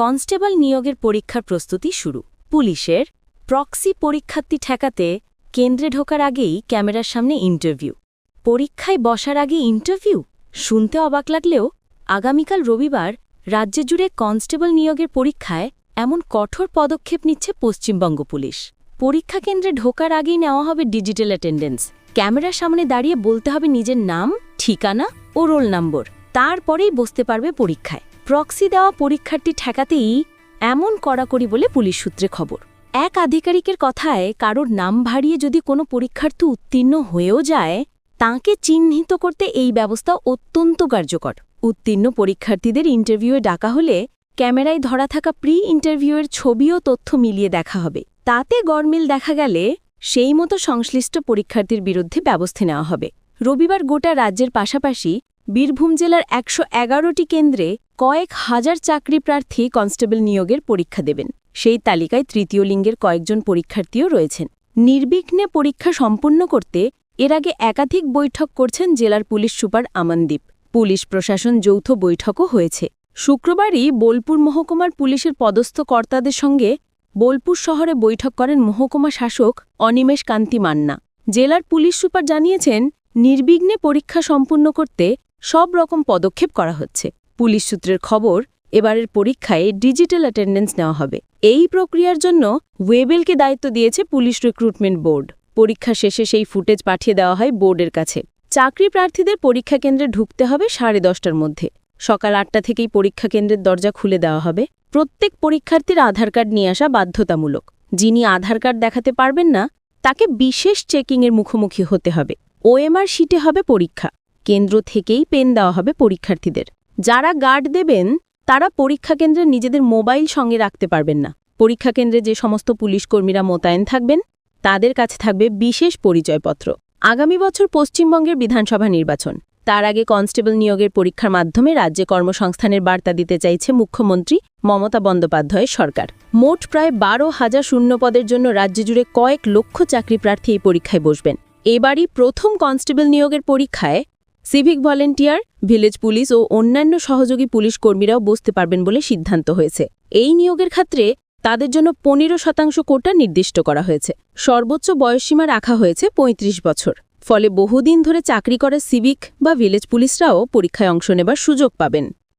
Constable নিয়োগের পরীক্ষার প্রস্তুতি শুরু। পুলিশের প্রক্সি পরীক্ষার্থী ঠেকাতে কেন্দ্রে ঢোকার আগেই ক্যামেরার সামনে ইন্টারভিউ। পরীক্ষায় বসার আগে ইন্টারভিউ? শুনতে অবাক লাগলেও আগামীকাল রবিবার রাজ্য জুড়ে কনস্টেবল নিয়োগের পরীক্ষায় এমন কঠোর পদক্ষেপ নিচ্ছে পশ্চিমবঙ্গ পুলিশ। পরীক্ষা কেন্দ্রে ঢোকার আগেই নেওয়া হবে ডিজিটাল অ্যাটেন্ডেন্স। ক্যামেরার সামনে দাঁড়িয়ে বলতে হবে নিজের নাম, ঠিকানা ও রোল নম্বর। তারপরেই বসতে পারবে পরীক্ষায়। প্রক্সি দেওয়া পরীক্ষার্থী ঠেকাতেই এমন কড়াকড়ি বলে পুলিশ সূত্রে খবর। এক আধিকারিকের কথায় কারোর নাম ভাড়িয়ে যদি কোনো পরীক্ষার্থী উত্তীর্ণ হয়েও যায়, তাকে চিহ্নিত করতে এই ব্যবস্থা অত্যন্ত কার্যকর। উত্তীর্ণ পরীক্ষার্থীদের ইন্টারভিউয়ে ডাকা হলে ক্যামেরায় ধরা থাকা প্রি ইন্টারভিউয়ের ছবি ও তথ্য মিলিয়ে দেখা হবে। তাতে গরমিল দেখা গেলে সেই মতো সংশ্লিষ্ট পরীক্ষার্থীর বিরুদ্ধে ব্যবস্থা নেওয়া হবে। রবিবার গোটা রাজ্যের পাশাপাশি বীরভূম জেলার একশো এগারোটি কেন্দ্রে কয়েক হাজার চাকরি প্রার্থী কনস্টেবল নিয়োগের পরীক্ষা দেবেন। সেই তালিকায় তৃতীয় লিঙ্গের কয়েকজন পরীক্ষার্থীও রয়েছেন। নির্বিঘ্নে পরীক্ষা সম্পন্ন করতে এর আগে একাধিক বৈঠক করছেন জেলার পুলিশ সুপার আমানদীপ। পুলিশ প্রশাসন যৌথ বৈঠকও হয়েছে। শুক্রবারই বোলপুর মহকুমার পুলিশের পদস্থ কর্তাদের সঙ্গে বোলপুর শহরে বৈঠক করেন মহকুমা শাসক অনিমেষ কান্তি মান্না। জেলার পুলিশ সুপার জানিয়েছেন, নির্বিঘ্নে পরীক্ষা সম্পূর্ণ করতে সব রকম পদক্ষেপ করা হচ্ছে। পুলিশ সূত্রের খবর, এবারের পরীক্ষায় ডিজিটাল অ্যাটেন্ডেন্স নেওয়া হবে। এই প্রক্রিয়ার জন্য ওয়েবেলকে দায়িত্ব দিয়েছে পুলিশ রিক্রুটমেন্ট বোর্ড পরীক্ষা শেষে সেই ফুটেজ পাঠিয়ে দেওয়া হয় বোর্ডের কাছে। চাকরি প্রার্থীদের পরীক্ষা কেন্দ্রে ঢুকতে হবে সাড়ে দশটার মধ্যে। সকাল আটটা থেকেই পরীক্ষা কেন্দ্রের দরজা খুলে দেওয়া হবে। প্রত্যেক পরীক্ষার্থীর আধার কার্ড নিয়ে আসা বাধ্যতামূলক। যিনি আধার কার্ড দেখাতে পারবেন না, তাকে বিশেষ চেকিংয়ের মুখোমুখি হতে হবে। ওএমআর শিটে হবে পরীক্ষা। কেন্দ্র থেকেই পেন দেওয়া হবে পরীক্ষার্থীদের। যারা গার্ড দেবেন, তারা পরীক্ষা কেন্দ্রে নিজেদের মোবাইল সঙ্গে রাখতে পারবেন না। পরীক্ষা কেন্দ্রে যে সমস্ত পুলিশ কর্মীরা মোতায়েন থাকবেন, তাদের কাছে থাকবে বিশেষ পরিচয়পত্র। আগামী বছর পশ্চিমবঙ্গের বিধানসভা নির্বাচন। তার আগে কনস্টেবল নিয়োগের পরীক্ষার মাধ্যমে রাজ্যে কর্মসংস্থানের বার্তা দিতে চাইছে মুখ্যমন্ত্রী মমতা বন্দ্যোপাধ্যায়ের সরকার। মোট প্রায় বারো হাজার শূন্য পদের জন্য রাজ্য জুড়ে কয়েক লক্ষ চাকরি প্রার্থী এই পরীক্ষায় বসবেন। এবারই প্রথম কনস্টেবল নিয়োগের পরীক্ষায় সিভিক ভলেন্টিয়ার, ভিলেজ পুলিশ ও অন্যান্য সহযোগী পুলিশ কর্মীরাও বসতে পারবেন বলে সিদ্ধান্ত হয়েছে। এই নিয়োগের ক্ষেত্রে তাদের জন্য পনেরো শতাংশ কোটা নির্দিষ্ট করা হয়েছে। সর্বোচ্চ বয়সসীমা রাখা হয়েছে ৩৫ বছর। ফলে বহুদিন ধরে চাকরি করা সিভিক বা ভিলেজ পুলিশরাও পরীক্ষায় অংশ নেবার সুযোগ পাবেন।